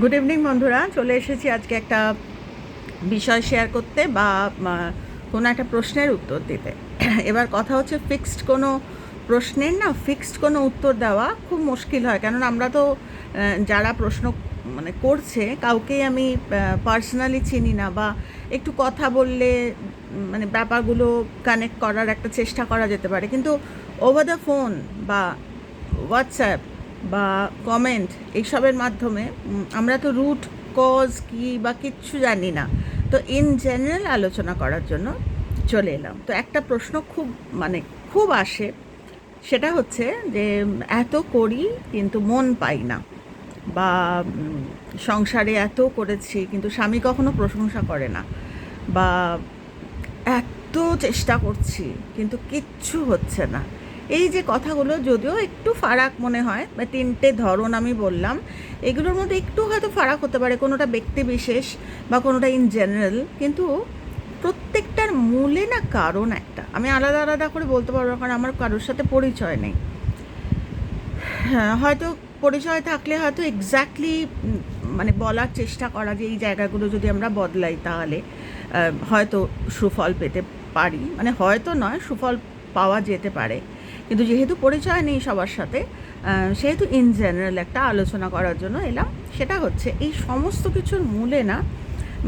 Good evening বন্ধুরা। চলে এসেছি আজকে একটা বিষয় শেয়ার করতে বা কোনো একটা প্রশ্নের উত্তর দিতে। এবার কথা হচ্ছে ফিক্সড কোনো প্রশ্নের না ফিক্সড কোনো উত্তর দেওয়া খুব মুশকিল হয়। কেননা আমরা তো যারা প্রশ্ন মানে করছে, কাউকেই আমি পার্সোনালি চিনি না বা একটু কথা বললে মানে ব্যাপারগুলো কানেক্ট করার একটা চেষ্টা করা যেতে পারে। কিন্তু ওভার দ্য ফোন বা হোয়াটসঅ্যাপ বা কমেন্ট এইসবের মাধ্যমে আমরা তো রুট কজ কি বা কিচ্ছু জানি না। তো ইন জেনারেল আলোচনা করার জন্য চলে এলাম। তো একটা প্রশ্ন খুব মানে খুব আসে, সেটা হচ্ছে যে, এত করি কিন্তু মন পাই না, বা সংসারে এত করেছি কিন্তু স্বামী কখনো প্রশংসা করে না, বা, এত চেষ্টা করছি কিন্তু কিচ্ছু হচ্ছে না। এই যে কথাগুলো যদিও একটু ফারাক মনে হয়, বা তিনটে ধরন আমি বললাম, এগুলোর মধ্যে একটু হয়তো ফারাক হতে পারে, কোনোটা ব্যক্তি বিশেষ বা কোনোটা ইন জেনারেল কিন্তু প্রত্যেকটার মূলে না কারণ একটা। আমি আলাদা আলাদা করে বলতে পারব কারণ আমার কারোর সাথে পরিচয় নেই। হ্যাঁ হয়তো পরিচয় থাকলে হয়তো এক্স্যাক্টলি মানে বলার চেষ্টা করা যে এই জায়গাগুলো যদি আমরা বদলাই তাহলে হয়তো সুফল পেতে পারি। মানে হয়তো নয়, সুফল পাওয়া যেতে পারে। কিন্তু যেহেতু পরিচয় নেই সবার সাথে সেহেতু ইন জেনারেল একটা আলোচনা করার জন্য এলাম। সেটা হচ্ছে, এই সমস্ত কিছুর মূলে না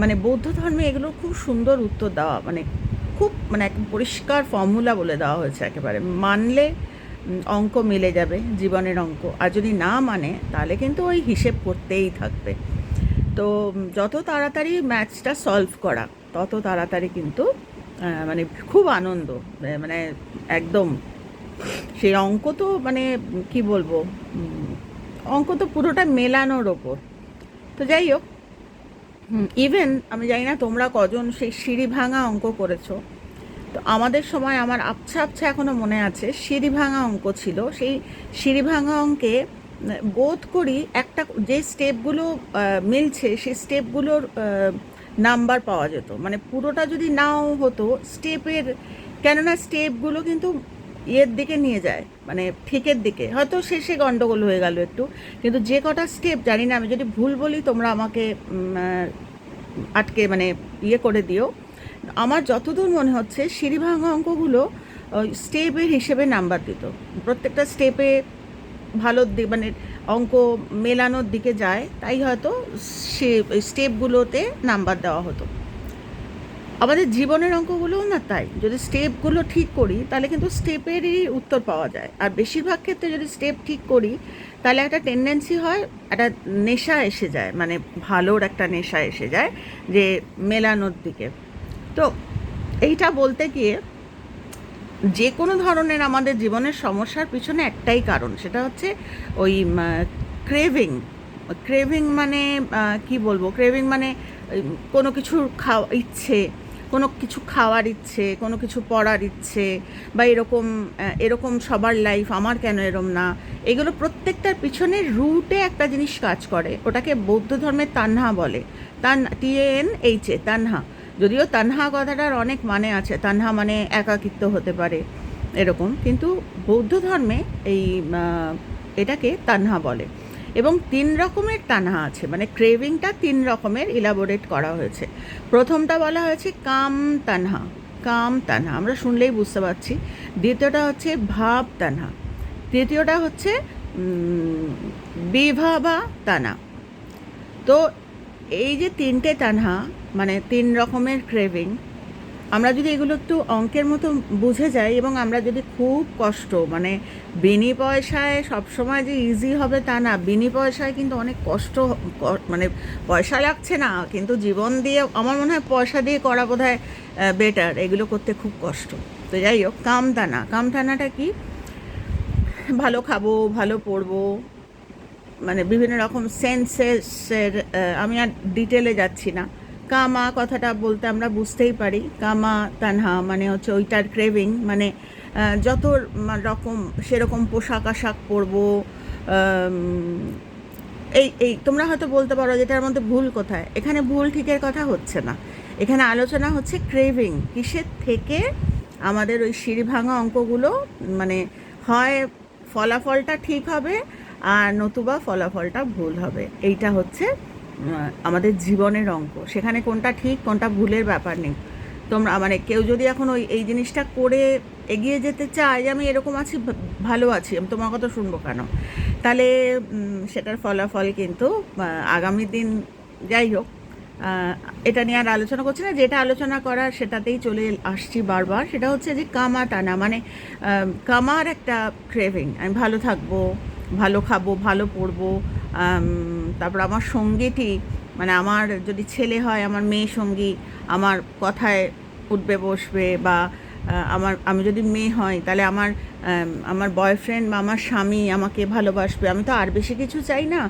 মানে বৌদ্ধ ধর্মে এগুলো খুব সুন্দর উত্তর দেওয়া মানে খুব মানে এক পরিষ্কার ফর্মুলা বলে দেওয়া হয়েছে একেবারে। মানলে অঙ্ক মিলে যাবে, জীবনের অঙ্ক। আর যদি না মানে তাহলে কিন্তু ওই হিসেব করতেই থাকবে। তো, যত তাড়াতাড়ি ম্যাচটা সলভ করা, তত তাড়াতাড়ি কিন্তু মানে খুব আনন্দ মানে একদম সেই অঙ্ক তো মানে কি বলব অঙ্ক তো পুরোটা মেলানোর ওপর। তো যাই হোক ইভেন আমি জানি না তোমরা কজন সেই সিঁড়ি ভাঙা অঙ্ক করেছ। তো আমাদের সময় আমার আবছা আবছা এখনও মনে আছে, সিঁড়ি ভাঙা অঙ্ক ছিল। সেই সিঁড়ি ভাঙা অঙ্কে বোধ করি একটা, যে স্টেপগুলো মিলছে সেই স্টেপগুলোর নাম্বার পাওয়া যেত। মানে পুরোটা যদি নাও হতো, স্টেপের, কেননা স্টেপগুলো কিন্তু ইয়ের দিকে নিয়ে যায় মানে ঠিকের দিকে। হয়তো শেষে গন্ডগোল হয়ে গেল একটু, কিন্তু যে কটা স্টেপ জানি না, আমি যদি ভুল বলি, তোমরা আমাকে আটকে মানে ইয়ে করে দিও। আমার যতদূর মনে হচ্ছে সিঁড়ি ভাঙা অঙ্কগুলো স্টেপের হিসেবে নাম্বার দিত। প্রত্যেকটা স্টেপে ভালো দিক মানে অঙ্ক মেলানোর দিকে যায়, তাই হয়তো সে স্টেপগুলোতে নাম্বার দেওয়া হতো। আমাদের জীবনের অঙ্কগুলোও না তাই। যদি স্টেপগুলো ঠিক করি, তাহলে কিন্তু স্টেপেরই উত্তর পাওয়া যায়। আর বেশিরভাগ ক্ষেত্রে যদি স্টেপ ঠিক করি, তাহলে একটা টেন্ডেন্সি হয়, একটা নেশা এসে যায় মানে ভালোর একটা নেশা এসে যায়, যে মেলানোর দিকে। তো এইটা বলতে গিয়ে যে কোনো ধরনের আমাদের জীবনের সমস্যার পিছনে একটাই কারণ, সেটা হচ্ছে ওই ক্রেভিং ক্রেভিং মানে কি বলব? ক্রেভিং মানে কোনো কিছুর খাওয়া ইচ্ছে কোনো কিছু খাওয়ার ইচ্ছে, কোনো কিছু পড়ার ইচ্ছে বা এরকম এরকম সবার লাইফ আমার কেন এরম না? এগুলো প্রত্যেকটার পিছনে রুটে একটা জিনিস কাজ করে। ওটাকে বৌদ্ধ ধর্মের তান্হা বলে। তান টি এন এইচ এ তান্হা। যদিও তানহা কথাটার অনেক মানে আছে। তানহা মানে একাকিত্ব হতে পারে, এরকম। কিন্তু বৌদ্ধ ধর্মে এই এটাকে তানহা বলে। এবং তিন রকমের তানহা আছে মানে ক্রেভিংটা তিন রকমের ইলাবোরেট করা হয়েছে। প্রথমটা বলা হয়েছে কাম তানহা কাম তানহা, আমরা শুনলেই বুঝতে পারছি। দ্বিতীয়টা হচ্ছে ভাব তানহা, তৃতীয়টা হচ্ছে বিভাবা তানা তো এই যে তিনটে তানহা মানে তিন রকমের ক্রেভিং আমরা যদি এগুলো একটু অঙ্কের মতো বুঝে যাই এবং আমরা যদি খুব কষ্ট মানে বিনি পয়সায় সবসময় যে ইজি হবে তা না, বিনি পয়সায় কিন্তু অনেক কষ্ট মানে পয়সা লাগছে না, কিন্তু জীবন দিয়ে, আমার মনে হয় পয়সা দিয়ে করা বোধ হয় বেটার এগুলো করতে খুব কষ্ট। তো যাই হোক কামতানা কামতানাটা কি? ভালো খাব, ভালো পড়ব মানে বিভিন্ন রকম সেন্সেসের আমি আর ডিটেলে যাচ্ছি না। কামা কথাটা বলতে আমরা বুঝতেই পারি। কামা, তানহা মানে হচ্ছে ওইটার ক্রেভিং মানে যত রকম সেরকম পোশাক আশাক পরবো এই এই, তোমরা হয়তো বলতে পারো যেটার মধ্যে ভুল কোথায়। এখানে ভুল ঠিকের কথা হচ্ছে না। এখানে আলোচনা হচ্ছে ক্রেভিং কিসের থেকে আমাদের ওই সিঁড়ি ভাঙা অঙ্কগুলো মানে হয় ফলাফলটা ঠিক হবে আর নতুবা ফলাফলটা ভুল হবে। এইটা হচ্ছে আমাদের জীবনের অঙ্ক। সেখানে কোনটা ঠিক, কোনটা ভুলের ব্যাপার নেই। তোমরা মানে কেউ যদি এখন ওই, এই জিনিসটা করে এগিয়ে যেতে চায়, আমি এরকম আছি ভালো আছি, আমি তোমার কথা শুনব কেন? তাহলে সেটার ফলাফল কিন্তু আগামী দিন যাই হোক এটা নিয়ে আর আলোচনা করছি না। যেটা আলোচনা করার সেটাতেই চলে আসছি বারবার। সেটা হচ্ছে যে কামা টানা মানে কামার একটা ক্রেভিং। আমি ভালো থাকব ভালো খাব, ভালো পড়ব তারপর আমার সঙ্গীটি মানে আমার যদি ছেলে হয়, আমার মেয়ে সঙ্গী, আমার কথায় উঠবে, বসবে বা আমার, আমি যদি মেয়ে হয় তাহলে আমার আমার বয়ফ্রেন্ড বা আমার স্বামী আমাকে ভালোবাসবে। আমি তো আর বেশি কিছু চাই না।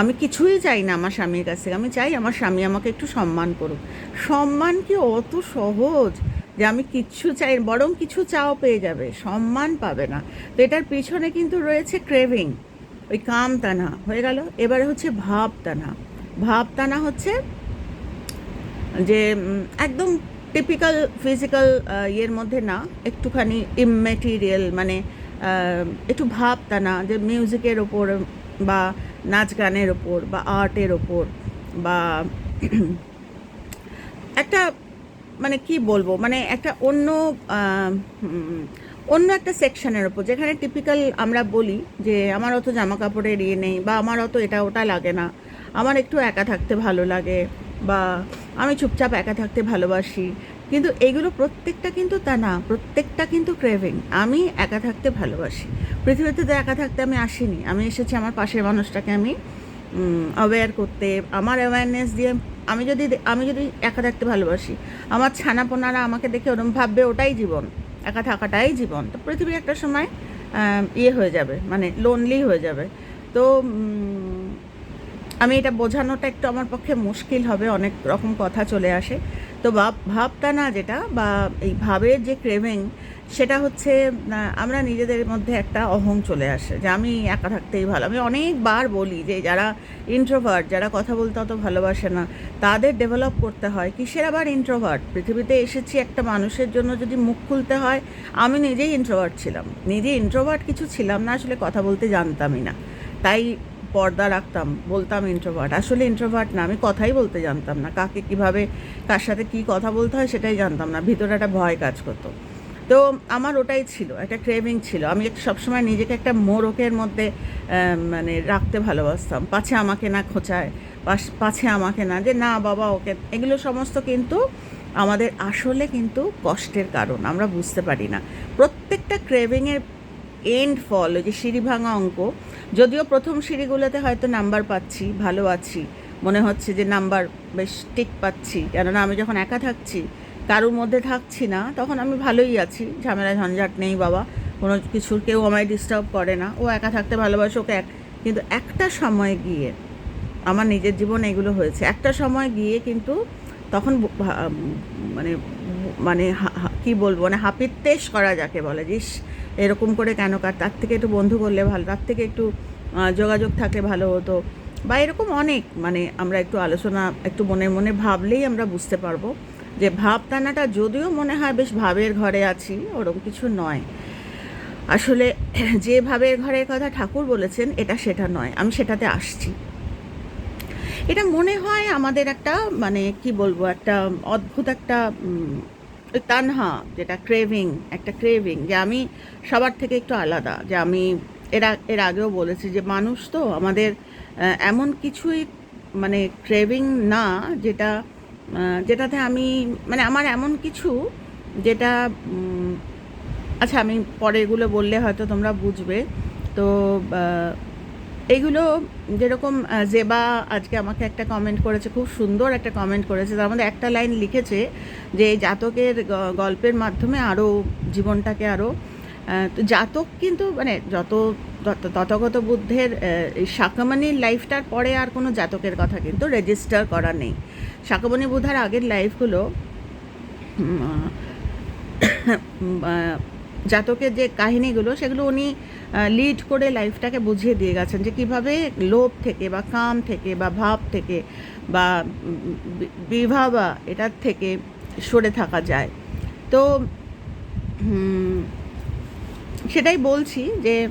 আমি কিছুই চাই না আমার স্বামীর কাছ থেকে। আমি চাই আমার স্বামী আমাকে একটু সম্মান করুক। সম্মান কি অত সহজ যে আমি কিচ্ছু চাই, বরং কিছু চাও পেয়ে যাবে। সম্মান পাবে না। তো এটার পিছনে কিন্তু রয়েছে ক্রেভিং ওই কাম টানা হয়ে গেল। এবারে হচ্ছে ভাব টানা ভাব টানা হচ্ছে যে একদম টিপিক্যাল ফিজিক্যাল ইয়ের মধ্যে না, একটুখানি ইমমেটেরিয়াল মানে একটু ভাব টানা যে মিউজিকের ওপর বা নাচ গানের ওপর বা আর্টের ওপর বা একটা মানে কি বলব মানে একটা অন্য অন্য একটা সেকশনের ওপর যেখানে টিপিক্যাল আমরা বলি যে আমার অত জামা কাপড়ের ইয়ে নেই বা আমার অত এটা ওটা লাগে না। আমার একটু একা থাকতে ভালো লাগে বা আমি চুপচাপ একা থাকতে ভালোবাসি। কিন্তু এইগুলো প্রত্যেকটা কিন্তু তা না, প্রত্যেকটা কিন্তু ক্রেভিং আমি একা থাকতে ভালোবাসি। পৃথিবীতে তো একা থাকতে আমি আসিনি। আমি এসেছি আমার পাশের মানুষটাকে আমি অ্যাওয়্যার করতে। আমার অ্যাওয়ারনেস দিয়ে আমি যদি আমি যদি একা থাকতে ভালোবাসি, আমার ছানাপোনারা আমাকে দেখে ওরম ভাববে ওটাই জীবন। একা থাকাটাই জীবন। তো পৃথিবী একটা সময় ইয়ে হয়ে যাবে মানে লোনলি হয়ে যাবে। তো আমি এটা বোঝানোটা একটু আমার পক্ষে মুশকিল হবে, অনেক রকম কথা চলে আসে। তো ভাব, ভাবটা না যেটা, বা এই ভাবের যে ক্রেভিং সেটা হচ্ছে আমরা নিজেদের মধ্যে একটা অহং চলে আসে যে আমি একা থাকতেই ভালো। আমি অনেকবার বলি যে যারা ইন্ট্রোভার্ট যারা কথা বলতে অত ভালোবাসে না, তাদের ডেভেলপ করতে হয় কিসের আবার ইন্ট্রোভার্ট পৃথিবীতে এসেছি একটা মানুষের জন্য যদি মুখ খুলতে হয়, আমি নিজেই ইন্ট্রোভার্ট ছিলাম। নিজে ইন্ট্রোভার্ট কিছু ছিলাম না, আসলে কথা বলতে জানতামই না। তাই পর্দা রাখতাম, বলতাম ইন্ট্রোভার্ট আসলে ইন্ট্রোভার্ট না, আমি কথাই বলতে জানতাম না। কাকে কীভাবে, কার সাথে কী কথা বলতে হয় সেটাই জানতাম না। ভিতরে একটা ভয় কাজ করতো। তো আমার ওটাই ছিল, একটা ক্রেভিং ছিল। আমি সবসময় নিজেকে একটা মোড়কের মধ্যে মানে রাখতে ভালোবাসতাম। পাছে আমাকে না খোঁচায় পাছে আমাকে না যে, না বাবা, ওকে এগুলো সমস্ত কিন্তু আমাদের আসলে কিন্তু কষ্টের কারণ। আমরা বুঝতে পারি না। প্রত্যেকটা ক্রেভিংয়ের এন্ড ফল ওই যে সিঁড়ি ভাঙা অঙ্ক, যদিও প্রথম সিঁড়িগুলোতে হয়তো নাম্বার পাচ্ছি, ভালো আছি, মনে হচ্ছে যে নাম্বার বেশ টিক পাচ্ছি, কেননা আমি যখন একা থাকছি, কারোর মধ্যে থাকছি না, তখন আমি ভালোই আছি ঝামেলা ঝঞ্ঝাট নেই বাবা, কোনো কিছুর কেউ আমায় ডিস্টার্ব করে না, ও একা থাকতে ভালোবাসে, ওকে এক, কিন্তু একটা সময় গিয়ে, আমার নিজের জীবনে এগুলো হয়েছে, একটা সময় গিয়ে কিন্তু তখন মানে মানে কি বলব মানে হাপির তেশ করা যাকে বলে, যে এরকম করে কেন? কার, তার থেকে একটু বন্ধু করলে ভালো, তার থেকে একটু যোগাযোগ থাকলে ভালো হতো। বা এরকম অনেক মানে আমরা একটু আলোচনা, একটু মনে মনে ভাবলেই আমরা বুঝতে পারব যে ভাব টানাটা যদিও মনে হয় বেশ ভাবের ঘরে আছি, ওরকম কিছু নয়। আসলে যে ভাবের ঘরের কথা ঠাকুর বলেছেন, এটা সেটা নয়, আমি সেটাতে আসছি। এটা মনে হয় আমাদের একটা মানে কি বলব, একটা অদ্ভুত একটা তানহা, যেটা ক্রেভিং একটা ক্রেভিং যে আমি সবার থেকে একটু আলাদা, যে আমি এরা এর আগেও বলেছি যে মানুষ তো আমাদের এমন কিছুই মানে ক্রেভিং না যেটা যেটাতে আমি মানে আমার এমন কিছু যেটা আচ্ছা আমি পরে এগুলো বললে হয়তো তোমরা বুঝবে। তো আহ, এইগুলো যেরকম জেবা আজকে আমাকে একটা কমেন্ট করেছে খুব সুন্দর একটা কমেন্ট করেছে। তার মধ্যে একটা লাইন লিখেছে যে জাতকের গল্পের মাধ্যমে আরও জীবনটাকে আরও তো জাতক কিন্তু মানে যত তথাগত বুদ্ধের শাকামানির লাইফটার পরে আর কোনো জাতকের কথা কিন্তু রেজিস্টার করা নেই। শাকামণি বুধার আগের লাইফগুলো জাতকের যে কাহিনীগুলো সেগুলো উনি লিড করে লাইফটাকে বুঝিয়ে দিয়ে গেছেন যে কীভাবে লোভ থেকে বা কাম থেকে বা ভাব থেকে বা উম, বি- বিবাহ বা এটার থেকে সরে থাকা যায়। তো সেটাই বলছি যে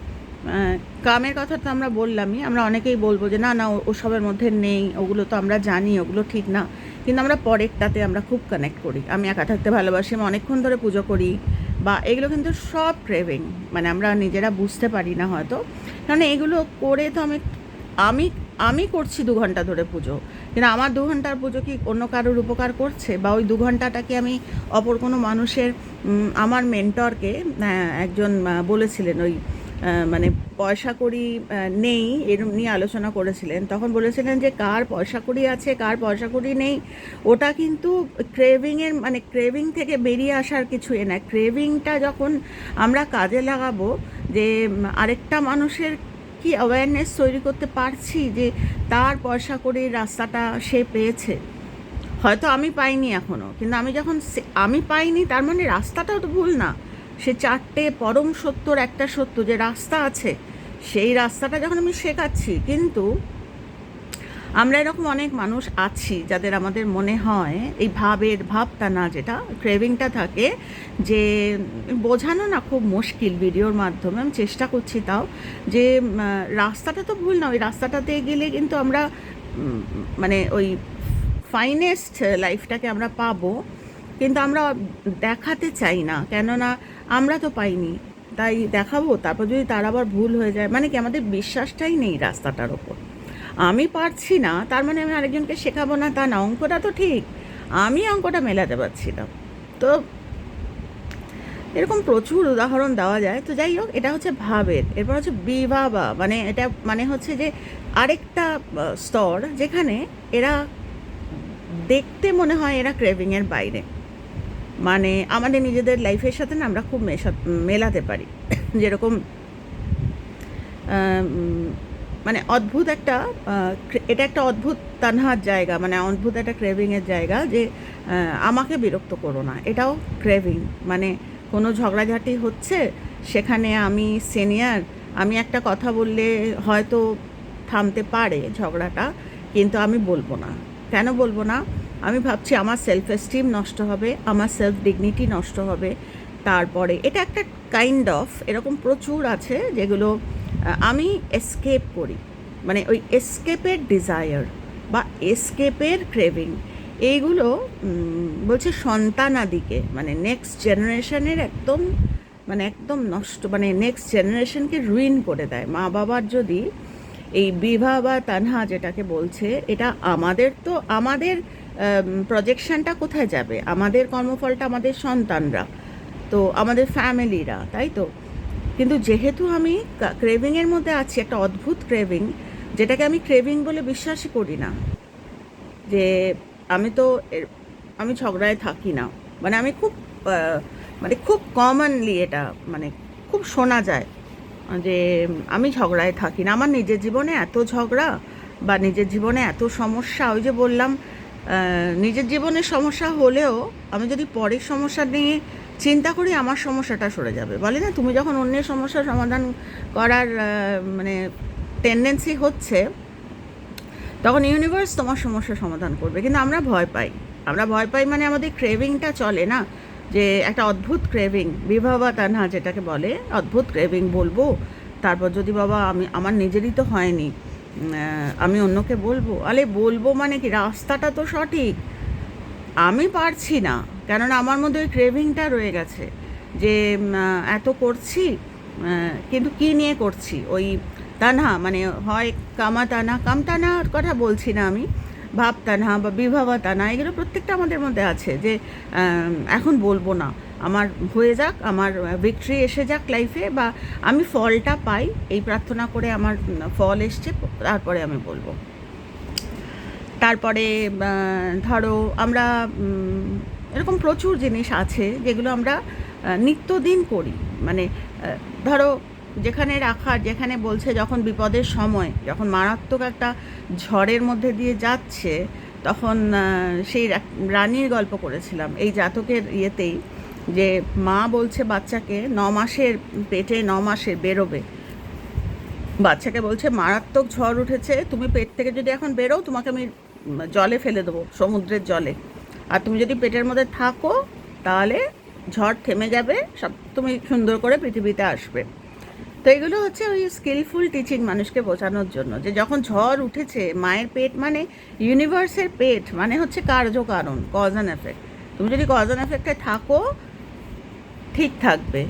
কামের কথা তো আমরা বললামই আমরা অনেকেই বলব যে না না ওসবের মধ্যে নেই ওগুলো তো আমরা জানি ওগুলো ঠিক না। কিন্তু আমরা পরেরটাতে আমরা খুব কানেক্ট করি। আমি একা থাকতে ভালোবাসি আমি অনেকক্ষণ ধরে পুজো করি বা এগুলো কিন্তু সব ক্রেভিং মানে আমরা নিজেরা বুঝতে পারি না হয়তো। কারণ এগুলো করে তো আমি আমি আমি করছি দু ঘণ্টা ধরে পুজো। কিন্তু আমার দু ঘণ্টার পুজো কি অন্য কারোর উপকার করছে? বা ওই দু ঘন্টাটাকে আমি অপর কোনো মানুষের আমার মেন্টরকে একজন বলেছিলেন ওই মানে পয়সা কড়ি নেই এরম নিয়ে আলোচনা করেছিলেন। তখন বলেছিলেন যে, কার পয়সা কড়ি আছে, কার পয়সা কড়ি নেই, ওটা কিন্তু ক্রেভিংয়ের মানে ক্রেভিং থেকে বেরিয়ে আসার কিছু এ না। ক্রেভিংটা যখন আমরা কাজে লাগাবো, যে আরেকটা মানুষের কি অ্যাওয়ারনেস তৈরি করতে পারছি যে, তার পয়সা করে রাস্তাটা সে পেয়েছে? হয়তো আমি পাইনি এখনও কিন্তু আমি যখন আমি পাইনি, তার মানে রাস্তাটাও তো ভুল না। সে চারটে পরম সত্যর একটা সত্য যে রাস্তা আছে, সেই রাস্তাটা যখন আমি শেখাচ্ছি, কিন্তু আমরা এরকম অনেক মানুষ আছি যাদের আমাদের মনে হয় এই ভাবের ভাবটা না, যেটা ক্রেভিংটা থাকে যে বোঝানো না খুব মুশকিল ভিডিওর মাধ্যমে। আমি চেষ্টা করছি তাও যে রাস্তাটা তো ভুল না, ওই রাস্তাটাতে গেলে কিন্তু আমরা মানে ওই ফাইনেস্ট লাইফটাকে আমরা পাবো। কিন্তু আমরা দেখাতে চাই না। কেননা আমরা তো পাইনি, তাই দেখাবো, তারপর যদি তার আবার ভুল হয়ে যায় মানে কি আমাদের বিশ্বাসটাই নেই রাস্তাটার ওপর। আমি পারছি না, তার মানে আমি আরেকজনকে শেখাবো না, তা না, অঙ্কটা তো ঠিক। আমি অঙ্কটা মেলাতে পারছি না। তো এরকম প্রচুর উদাহরণ দেওয়া যায়। তো যাই হোক, এটা হচ্ছে ভাবের, এরপর হচ্ছে বিবাবা মানে এটা মানে হচ্ছে যে আরেকটা স্তর যেখানে এরা দেখতে মনে হয় এরা ক্রেভিংয়ের বাইরে। মানে আমাদের নিজেদের লাইফের সাথে না আমরা খুব মেশা মেলাতে পারি। যেরকম মানে অদ্ভুত একটা এটা একটা অদ্ভুত তানহার জায়গা মানে অদ্ভুত একটা ক্রেভিংয়ের জায়গা যে আমাকে বিরক্ত করো না। এটাও ক্রেভিং মানে কোনো ঝগড়াঝাটি হচ্ছে, সেখানে আমি সিনিয়র আমি একটা কথা বললে হয়তো থামতে পারে ঝগড়াটা, কিন্তু আমি বলব না। কেন বলব না? আমি ভাবছি আমার সেলফ এস্টিম নষ্ট হবে, আমার সেলফ ডিগনিটি নষ্ট হবে। তারপরে, এটা একটা কাইন্ড অফ এরকম প্রচুর আছে যেগুলো আমি এসকেপ করি। মানে ওই এসকেপের ডিজায়ার বা এসকেপের ক্রেভিং এইগুলো বলছে সন্তানাদিকে মানে নেক্সট জেনারেশনের একদম মানে একদম নষ্ট মানে নেক্সট জেনারেশনকে রুইন করে দেয়। মা বাবার যদি এই বিভা বা তানহা যেটাকে বলছে, এটা আমাদের তো, আমাদের প্রজেকশনটা কোথায় যাবে? আমাদের কর্মফলটা আমাদের সন্তানরা, তো আমাদের ফ্যামিলিরা তাই তো? কিন্তু যেহেতু আমি ক্রেভিংয়ের মধ্যে আছি, একটা অদ্ভুত ক্রেভিং যেটাকে আমি ক্রেভিং বলে বিশ্বাসই করি না, যে আমি তো আমি ঝগড়ায় থাকি না মানে আমি খুব মানে খুব কমনলি এটা মানে খুব শোনা যায় যে আমি ঝগড়ায় থাকি না। আমার নিজের জীবনে এত ঝগড়া বা নিজের জীবনে এত সমস্যা, ওই যে বললাম নিজের জীবনে সমস্যা হলেও আমি যদি পরের সমস্যা নিয়ে চিন্তা করি, আমার সমস্যাটা সরে যাবে। বলে না, তুমি যখন অন্যের সমস্যার সমাধান করার মানে টেন্ডেন্সি হচ্ছে, তখন ইউনিভার্স তোমার সমস্যার সমাধান করবে। কিন্তু আমরা ভয় পাই। আমরা ভয় পাই মানে আমাদের ক্রেভিংটা চলে না। যে একটা অদ্ভুত ক্রেভিং বিবাহ বা তানহা যেটাকে বলে, অদ্ভুত ক্রেভিং বলব। তারপর যদি বাবা, আমি, আমার নিজেরই তো হয়নি। আমি অন্যকে বলব? আরে বলব মানে কি? রাস্তাটা তো সঠিক। আমি পারছি না। কেননা আমার মধ্যে ওই ক্রেভিংটা রয়ে গেছে যে এত করছি কিন্তু কি নিয়ে করছি? ওই তানা মানে হয় কামা তানা কাম কথা বলছি না আমি। ভাব তানা বা বিবাহ তানা এগুলো প্রত্যেকটা আমাদের মধ্যে আছে যে এখন বলব না। আমার হয়ে যাক, আমার ভিক্টরি এসে যাক লাইফে বা আমি ফলটা পাই, এই প্রার্থনা করে আমার ফল এসছে, তারপরে আমি বলব। তারপরে ধরো আমরা এরকম প্রচুর জিনিস আছে যেগুলো আমরা নিত্যদিন করি। মানে ধরো যেখানে রাখা যেখানে বলছে যখন বিপদের সময়, যখন মারাত্মক একটা ঝড়ের মধ্যে দিয়ে যাচ্ছে, তখন সেই রানীর গল্প করেছিলাম। এই জাতকের ইয়েতেই যে মা বলছে বাচ্চাকে ন মাসের পেটে ন মাসের বেরোবে। বাচ্চাকে বলছে, মারাত্মক ঝড় উঠেছে, তুমি পেট থেকে যদি এখন বেরো তোমাকে আমি জলে ফেলে দেবো, সমুদ্রের জলে। আর তুমি যদি পেটের মধ্যে থাকো, তাহলে ঝড় থেমে যাবে, সব তুমি সুন্দর করে পৃথিবীতে আসবে। তো এগুলো হচ্ছে ওই স্কিলফুল টিচিং মানুষকে বোঝানোর জন্য, যে যখন ঝড় উঠেছে, মায়ের পেট মানে ইউনিভার্সের পেট মানে হচ্ছে কার্যকারণ কজ অ্যান্ড এফেক্ট তুমি যদি কজ অ্যান্ড এফেক্টে থাকো ঠিক থাকবে।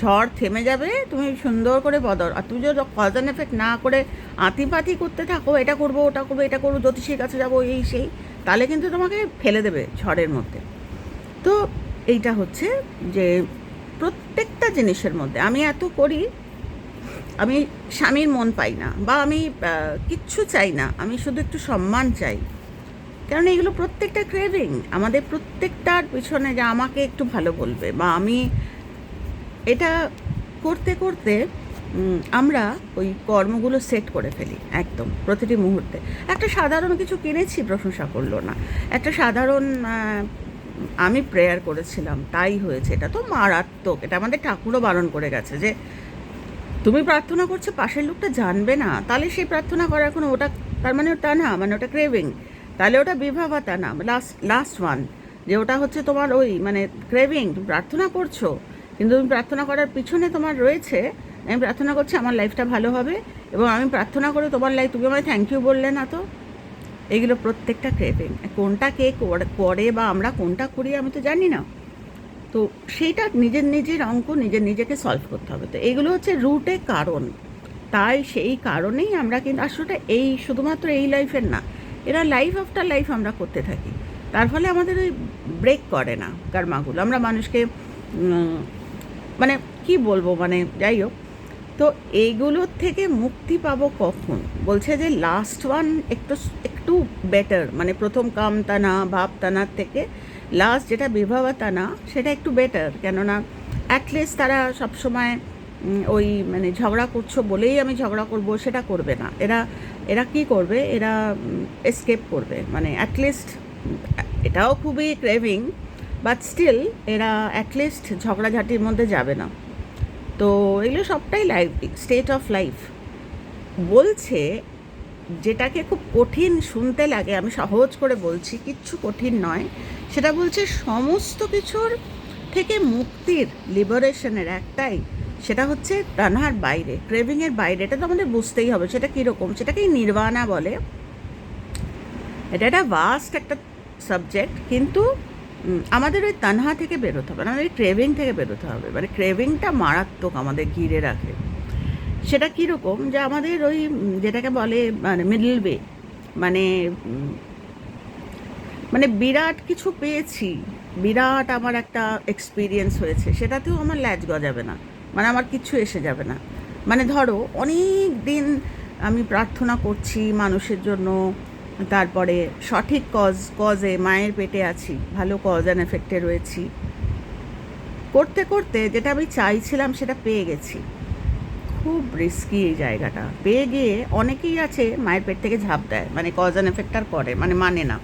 ঝড় থেমে যাবে, তুমি সুন্দর করে বদল। আর তুমি যদি কজ অ্যান্ড এফেক্ট না করে আতিপাতি করতে থাকো, এটা করব, ওটা করব, এটা করব, জ্যোতিষীর কাছে যাব, এই, সেই, তাহলে কিন্তু তোমাকে ফেলে দেবে ঝড়ের মধ্যে। তো এইটা হচ্ছে যে প্রত্যেকটা জিনিসের মধ্যে, আমি এত করি, আমি স্বামীর মন পাই না, বা আমি কিচ্ছু চাই না, আমি শুধু একটু সম্মান চাই। কারণ এগুলো প্রত্যেকটা ক্রেভিং আমাদের প্রত্যেকটার পিছনে যে আমাকে একটু ভালো বলবে বা আমি এটা করতে করতে আমরা ওই কর্মগুলো সেট করে ফেলি, একদম প্রতিটি মুহূর্তে। একটা সাধারণ কিছু কিনেছি প্রশংসা করল না। একটা সাধারণ আমি প্রেয়ার করেছিলাম, তাই হয়েছে। এটা তো মারাত্মক। এটা আমাদের ঠাকুরও বারণ করে গেছে যে, তুমি প্রার্থনা করছ, পাশের লোকটা জানবে না। তাহলে সেই প্রার্থনা করার কোনো ওটা, তার মানে ওটা না মানে ওটা ক্রেভিং তাহলে ওটা বিভাবাতা না লাস্ট লাস্ট ওয়ান যে ওটা হচ্ছে তোমার ওই মানে ক্রেভিং তুমি প্রার্থনা করছ, কিন্তু তুমি প্রার্থনা করার পিছনে তোমার রয়েছে, আমি প্রার্থনা করছি আমার লাইফটা ভালো হবে, এবং আমি প্রার্থনা করে তোমার লাইফ তুমি আমায় থ্যাংক ইউ বললে না তো? এগুলো প্রত্যেকটা ক্রেভিং কোনটা কে করে- বা আমরা কোনটা করি আমি তো জানি না। তো সেইটা নিজের নিজের অঙ্ক, নিজের নিজেকে সলভ করতে হবে। তো এগুলো হচ্ছে রুটে কারণ, তাই সেই কারণেই আমরা কিন্তু আসলে এই, শুধুমাত্র এই লাইফের না এরা লাইফ আফটার লাইফ আমরা করতে থাকি। তার ফলে আমাদের ওই ব্রেক করে না কর্মাগুলো আমরা মানুষকে মানে কি বলব মানে যাই হোক। তো এইগুলোর থেকে মুক্তি পাবো কখন? বলছে যে লাস্ট ওয়ান একটু একটু বেটার মানে প্রথম কাম টানা ভাব টানার থেকে লাস্ট যেটা টানা সেটা একটু বেটার কেননা অ্যাটলিস্ট তারা সবসময় ওই মানে ঝগড়া করছ বলেই আমি ঝগড়া করব, সেটা করবে না। এরা এরা কি করবে? এরা এসকেপ করবে। মানে অ্যাটলিস্ট এটাও খুবই ক্রেভিং বাট স্টিল এরা অ্যাটলিস্ট ঝগড়াঝাটির মধ্যে যাবে না। তো এগুলো সবটাই লাইফ স্টেট অফ লাইফ বলছে, যেটাকে খুব কঠিন শুনতে লাগে, আমি সহজ করে বলছি, কিচ্ছু কঠিন নয়। সেটা বলছে, সমস্ত কিছুর থেকে মুক্তির লিবারেশনের একটাই সেটা হচ্ছে তানহার বাইরে ক্রেভিংয়ের বাইরে, এটা তো আমাদের বুঝতেই হবে, সেটা কীরকম? সেটাকেই নির্বাণা বলে। এটা একটা ভাস্ট একটা সাবজেক্ট কিন্তু আমাদের ওই তানহা থেকে বেরোতে হবে, আমাদের ক্রেভিং থেকে বেরোতে হবে। মানে ক্রেভিংটা মারাত্মক আমাদের ঘিরে রাখে। সেটা কীরকম? যে আমাদের ওই যেটাকে বলে মানে মিডল ওয়ে মানে মানে বিরাট কিছু পেয়েছি, বিরাট আমার একটা এক্সপিরিয়েন্স হয়েছে, সেটাতেও আমার ল্যাজ গজাবে না। মানে আমার কিচ্ছু এসে যাবে না। মানে ধরো, অনেক দিন আমি প্রার্থনা করছি মানুষের জন্য, তারপরে সঠিক কজ কজে মায়ের পেটে আছি, ভালো কজ অ্যান্ড এফেক্টে রয়েছি। করতে করতে যেটা আমি চাইছিলাম সেটা পেয়ে গেছি। খুব রিস্কি এই জায়গাটা। পেয়ে গিয়ে অনেকেই আছে মায়ের পেট থেকে ঝাঁপ দেয় মানে কজ অ্যান্ড এফেক্ট আর করে মানে মানে না।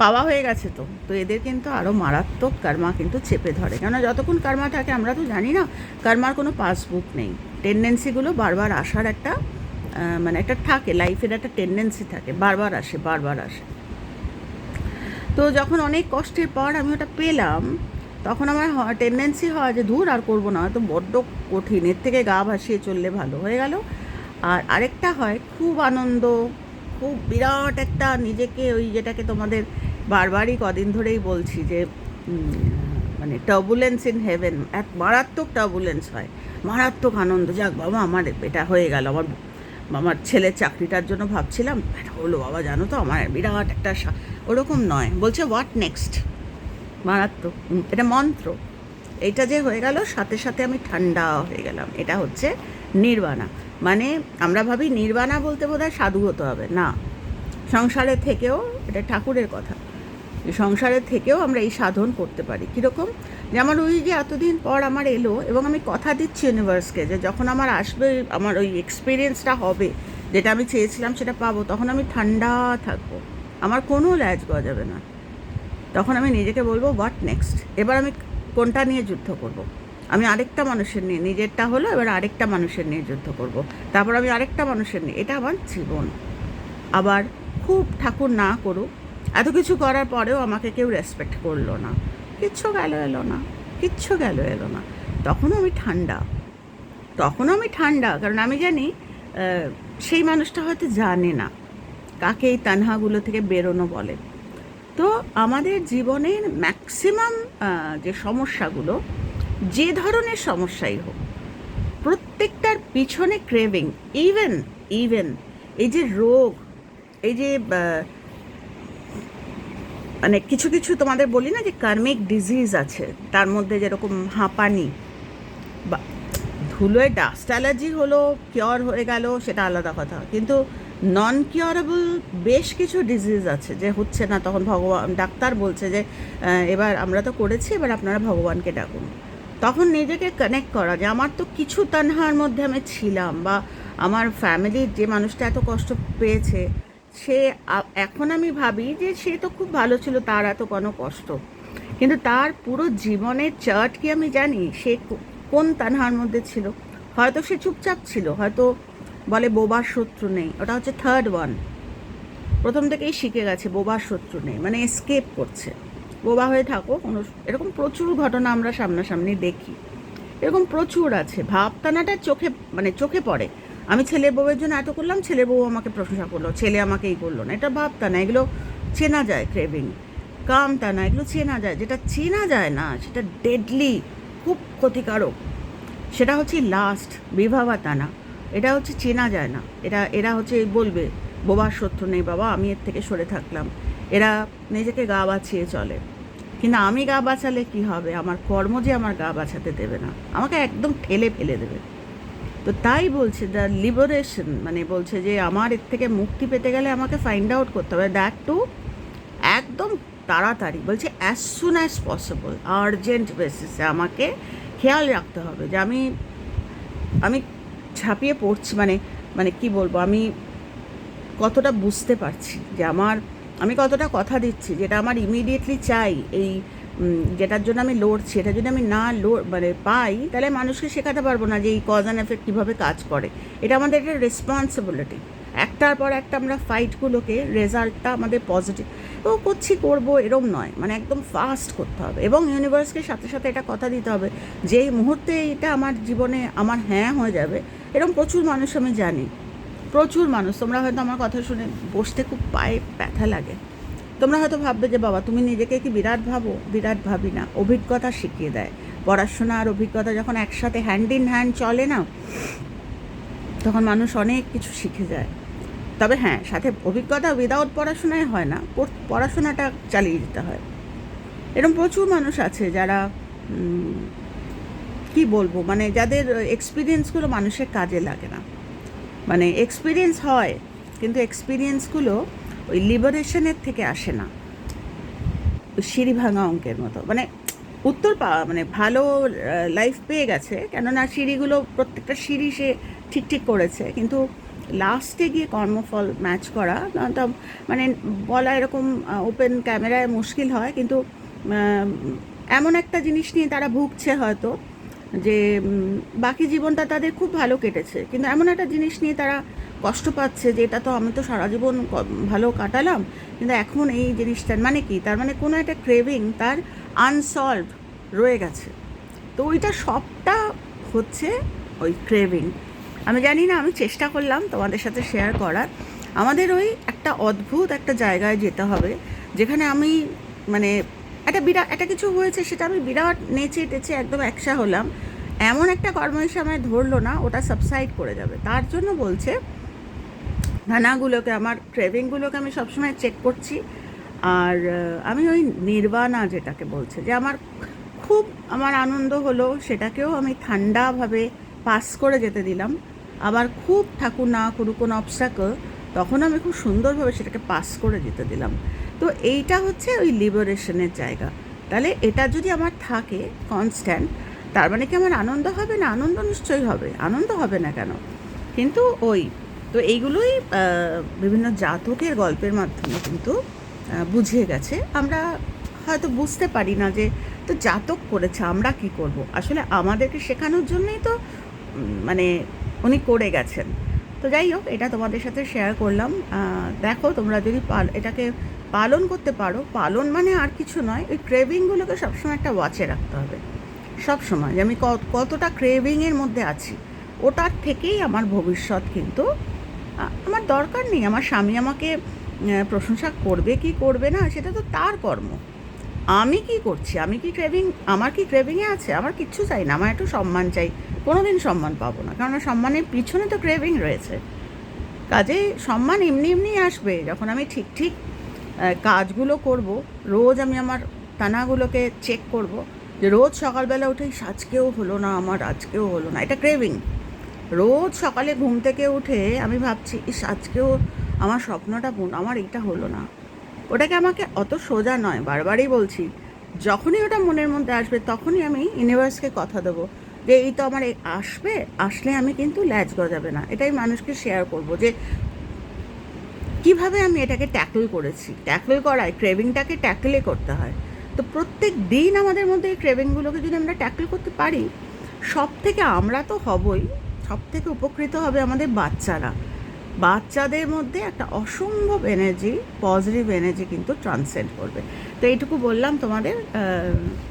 পাওয়া হয়ে গেছে তো। তো এদের কিন্তু আরও মারাত্মক কার্মা কিন্তু চেপে ধরে। কেননা যতক্ষণ কার্মা থাকে, আমরা তো জানি না, কার্মার কোনো পাসবুক নেই। টেন্ডেন্সিগুলো বারবার আসার একটা মানে একটা থাকে লাইফের একটা টেন্ডেন্সি থাকে। বারবার আসে বারবার আসে। তো যখন অনেক কষ্টের পর আমি ওটা পেলাম, তখন আমার টেন্ডেন্সি হয় যে দূর আর করব না হয়তো বড্ড কঠিন। এর থেকে গা ভাসিয়ে চললে ভালো হয়ে গেল। আর আরেকটা হয়, খুব আনন্দ, খুব বিরাট একটা নিজেকে ওই যেটাকে তোমাদের বারবারই কদিন ধরেই বলছি যে মানে টার্বুলেন্স ইন হেভেন এক মারাত্মক টার্বুলেন্স হয়। মারাত্মক আনন্দ, যাক বাবা, আমার এটা হয়ে গেল। আমার আমার ছেলের চাকরিটার জন্য ভাবছিলাম, এটা হলো বাবা, জানো তো, আমার বিরাট একটা ওরকম নয়। বলছে হোয়াট নেক্সট মারাত্মক এটা মন্ত্র। এইটা যে হয়ে গেল, সাথে সাথে আমি ঠান্ডা হয়ে গেলাম। এটা হচ্ছে নির্বাণা। মানে আমরা ভাবি, নির্বাণা বলতে বোধহয় সাধু হতে হবে। না, সংসারে থেকেও এটা ঠাকুরের কথা। সংসারের থেকেও আমরা এই সাধন করতে পারি। কীরকম? যেমন ওই যে এতদিন পর আমার এলো এবং আমি কথা দিচ্ছি ইউনিভার্সকে যে যখন আমার আসবে, আমার ওই এক্সপিরিয়েন্সটা হবে, যেটা আমি চেয়েছিলাম সেটা পাবো, তখন আমি ঠান্ডা থাকব। আমার কোনো ল্যাজ গজাবে না। তখন আমি নিজেকে বলব হোয়াট নেক্সট এবার আমি কোনটা নিয়ে যুদ্ধ করব। আমি আরেকটা মানুষের নিয়ে, নিজেরটা হলো, এবার আরেকটা মানুষের নিয়ে যুদ্ধ করব। তারপর আমি আরেকটা মানুষের নিয়ে, এটা আমার জীবন। আবার খুব ঠাকুর না করুক এত কিছু করার পরেও আমাকে কেউ রেসপেক্ট করল না। কিচ্ছু গেল এলো না, কিচ্ছু গেল এলো না। তখনও আমি ঠান্ডা। তখনও আমি ঠান্ডা, কারণ আমি জানি সেই মানুষটা হয়তো জানে না, কাকে এই তানহাগুলো থেকে বেরোনো বলে। তো আমাদের জীবনের ম্যাক্সিমাম যে সমস্যাগুলো, যে ধরনের সমস্যাই হোক, প্রত্যেকটার পিছনে ক্রেভিং ইভেন ইভেন এই যে রোগ, এই যে মানে কিছু কিছু তোমাদের বলি না যে কার্মিক ডিজিজ আছে, তার মধ্যে যেরকম হাঁপানি বা ধুলোয় ডাস্ট অ্যালার্জি হলো কিওর হয়ে গেল, সেটা আলাদা কথা। কিন্তু নন কিওরেবল বেশ কিছু ডিজিজ আছে, যে হচ্ছে না, তখন ভগবান, ডাক্তার বলছে যে এবার আমরা তো করেছি, এবার আপনারা ভগবানকে ডাকুন। তখন নিজেকে কানেক্ট করা, যে আমার তো কিছু তানহার মধ্যে আমি ছিলাম, বা আমার ফ্যামিলির যে মানুষটা এত কষ্ট পেয়েছে সে এখন আমি ভাবি যে সে তো খুব ভালো ছিল, তার এত কোনো কষ্ট। কিন্তু তার পুরো জীবনের চার্ট কি আমি জানি? সে কোন তানহার মধ্যে ছিল? হয়তো সে চুপচাপ ছিল, হয়তো বলে বোবার শত্রু নেই, ওটা হচ্ছে থার্ড ওয়ান প্রথম থেকেই শিখে গেছে, বোবার শত্রু নেই মানে এসকেপ করছে। বোবা হয়ে থাকো, কোনো, এরকম প্রচুর ঘটনা আমরা সামনাসামনি দেখি। এরকম প্রচুর আছে, ভাবতানাটা চোখে মানে চোখে পড়ে। আমি ছেলে বউয়ের জন্য এত করলাম ছেলে বউ আমাকে প্রশংসা করল, ছেলে আমাকে এই করল না। এটা ভাবতানা এগুলো চেনা যায় ক্রেভিং কামতানা এগুলো চেনা যায়। যেটা চেনা যায় না, সেটা ডেডলি খুব ক্ষতিকারক। সেটা হচ্ছে লাস্ট বিভাবাতানা এটা হচ্ছে চেনা যায় না। এটা এরা হচ্ছে বলবে, বোবার শত্রু নেই বাবা, আমি এর থেকে সরে থাকলাম। এরা নিজেকে গা বাঁচিয়ে চলে। কিন্তু আমি গা বাঁচালে কি হবে? আমার কর্ম যে আমার গা বাঁচাতে দেবে না। আমাকে একদম ঠেলে ফেলে দেবে। তো তাই বলছে দ্য লিবারেশন মানে বলছে যে, আমার এর থেকে মুক্তি পেতে গেলে আমাকে ফাইন্ড আউট করতে হবে। দ্যাট টু একদম তাড়াতাড়ি। বলছে as soon as possible urgent বেসিসে আমাকে খেয়াল রাখতে হবে যে আমি আমি ছাপিয়ে পড়ছি। মানে মানে কি বলব, আমি কতটা বুঝতে পারছি যে আমার, আমি কতটা কথা দিচ্ছি যেটা আমার ইমিডিয়েটলি চাই এই যেটার জন্য আমি লড়ছি এটা যদি আমি না মানে পাই, তাহলে মানুষকে শেখাতে পারব না যে এই কজ অ্যান্ড এফেক্ট কীভাবে কাজ করে। এটা আমাদের একটা রেসপন্সিবিলিটি একটার পর একটা আমরা ফাইটগুলোকে রেজাল্টটা আমাদের পজিটিভ ও করছি, করব এরম নয়। মানে একদম ফাস্ট করতে হবে। এবং ইউনিভার্সকে সাথে সাথে এটা কথা দিতে হবে যে এই মুহূর্তে এটা আমার জীবনে আমার হ্যাঁ হয়ে যাবে এরকম প্রচুর মানুষ আমি জানি। প্রচুর মানুষ। তোমরা হয়তো আমার কথা শুনে বসতে খুব পায়ে ব্যথা লাগে। তোমরা হয়তো ভাববে যে, বাবা, তুমি নিজেকে কি বিরাট ভাবো? বিরাট ভাবি না। অভিজ্ঞতা শিখিয়ে দেয়। পড়াশোনা আর অভিজ্ঞতা যখন একসাথে হ্যান্ড ইন হ্যান্ড চলে না, তখন মানুষ অনেক কিছু শিখে যায়। তবে হ্যাঁ সাথে অভিজ্ঞতা উইদাউট পড়াশোনায় হয় না। পড়- পড়াশোনাটা চালিয়ে যেতে হয়। এরকম প্রচুর মানুষ আছে যারা কি বলব? মানে যাদের এক্সপিরিয়েন্সগুলো মানুষের কাজে লাগে না। মানে এক্সপিরিয়েন্স হয়, কিন্তু এক্সপিরিয়েন্সগুলো ওই লিবারেশনের থেকে আসে না। সিঁড়ি ভাঙা অঙ্কের মতো। মানে উত্তর পাওয়া মানে ভালো লাইফ পেয়ে গেছে, কেননা সিঁড়িগুলো প্রত্যেকটা সিঁড়ি সে ঠিক ঠিক করেছে। কিন্তু লাস্টে গিয়ে কর্মফল ম্যাচ করা মানে বলা এরকম ওপেন ক্যামেরায় মুশকিল হয়। কিন্তু এমন একটা জিনিস নিয়ে তারা ভুগছে হয়তো, যে বাকি জীবনটা তাদের খুব ভালো কেটেছে। কিন্তু এমন একটা জিনিস নিয়ে তারা কষ্ট পাচ্ছে যে এটা তো আমি তো সারা জীবন ভালো কাটালাম, কিন্তু এখন এই জিনিসটার মানে কি? তার মানে কোনো একটা ক্রেভিং তার আনসলভ রয়ে গেছে। তো ওইটা সবটা হচ্ছে ওই ক্রেভিং আমি জানি না, আমি চেষ্টা করলাম তোমাদের সাথে শেয়ার করার। আমাদের ওই একটা অদ্ভুত একটা জায়গায় যেতে হবে, যেখানে আমি মানে একটা বিরাট একটা কিছু হয়েছে, সেটা আমি বিরাট নেচে টেচে একদম একসা হলাম। এমন একটা কর্ম এসে আমায় ধরলো না, ওটা সাবসাইড করে যাবে। তার জন্য বলছে নানাগুলোকে আমার ক্রেভিংগুলোকে আমি সবসময় চেক করছি। আর আমি ওই নির্বাণা যেটাকে বলছে, যে আমার খুব, আমার আনন্দ হলো, সেটাকেও আমি ঠান্ডাভাবে পাস করে যেতে দিলাম। আবার খুব ঠাকুর না করুক কোনো অবস্টাকল তখন আমি খুব সুন্দরভাবে সেটাকে পাস করে যেতে দিলাম। তো এইটা হচ্ছে ওই লিবারেশনের জায়গা। তাহলে এটা যদি আমার থাকে কনস্ট্যান্ট তার মানে কি আমার আনন্দ হবে না? আনন্দ নিশ্চয়ই হবে, আনন্দ হবে না কেন? কিন্তু ওই তো এইগুলোই বিভিন্ন জাতকের গল্পের মাধ্যমে কিন্তু বুঝিয়ে গেছে। আমরা হয়তো বুঝতে পারি না যে, তো জাতক করেছে, আমরা কি করব? আসলে আমাদেরকে শেখানোর জন্যই তো মানে উনি করে গেছেন। তো যাই হোক, এটা তোমাদের সাথে শেয়ার করলাম। দেখো, তোমরা যদি এটাকে পালন করতে পারো, পালন মানে আর কিছু নয়, ওই ক্রেভিংগুলোকে সবসময় একটা ওয়াচে রাখতে হবে। সবসময় যে আমি কতটা ক্রেভিংয়ের মধ্যে আছি, ওটার থেকেই আমার ভবিষ্যৎ কিন্তু আমার দরকার নেই। আমার স্বামী আমাকে প্রশংসা করবে কি করবে না সেটা তো তার কর্ম। আমি কি করছি? আমি কি ক্রেভিং আমার কি ক্রেভিংয়ে আছে? আমার কিচ্ছু চাই না। আমার একটু সম্মান চাই। কোনো দিন সম্মান পাবো না। কারণ সম্মানের পিছনে তো ক্রেভিং রয়েছে। কাজে সম্মান এমনি এমনি আসবে। যখন আমি ঠিক ঠিক কাজগুলো করব রোজ আমি আমার টানাগুলোকে চেক করব যে রোজ সকালবেলা উঠেই "ইস, আজকেও হলো না আমার আজকেও হলো না। এটা ক্রেভিং রোজ সকালে ঘুম থেকে উঠে আমি ভাবছি, ইস, আজকেও আমার স্বপ্নটা পূর্ণ, আমার এটা হলো না। ওটাকে আমাকে অত সোজা নয়, বারবারই বলছি, যখনই ওটা মনের মধ্যে আসবে, তখনই আমি ইউনিভার্সকে কথা দেবো। যে এই তো আমার আসবে, আসলে আমি কিন্তু ল্যাজ গজাবে না। এটাই মানুষকে শেয়ার করব যে, কীভাবে আমি এটাকে ট্যাকল করেছি? ট্যাকল করায় ক্রেভিংটাকে ট্যাকলে করতে হয়। তো প্রত্যেক দিন আমাদের মধ্যে এই ক্রেভিংগুলোকে যদি আমরা ট্যাকল করতে পারি সব থেকে আমরা তো হবই সব থেকে উপকৃত হবে আমাদের বাচ্চারা। বাচ্চাদের মধ্যে একটা অসম্ভব এনার্জি পজিটিভ এনার্জি কিন্তু ট্রান্সেন্ড করবে। তো এইটুকু বললাম তোমাদের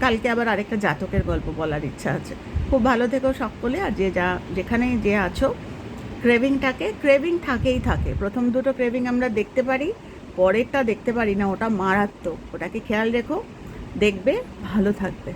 কালকে আবার আরেকটা জাতকের গল্প বলার ইচ্ছা আছে। খুব ভালো থেকো সকলে, আর যে যা, যেখানেই যে আছো ক্রেভিংটাকে ক্রেভিং থাকেই থাকে। প্রথম দুটো ক্রেভিং আমরা দেখতে পারি, পরেরটা দেখতে পারি না, ওটা মারাত্মক। ওটাকে খেয়াল রেখো, দেখবে, ভালো থাকবে।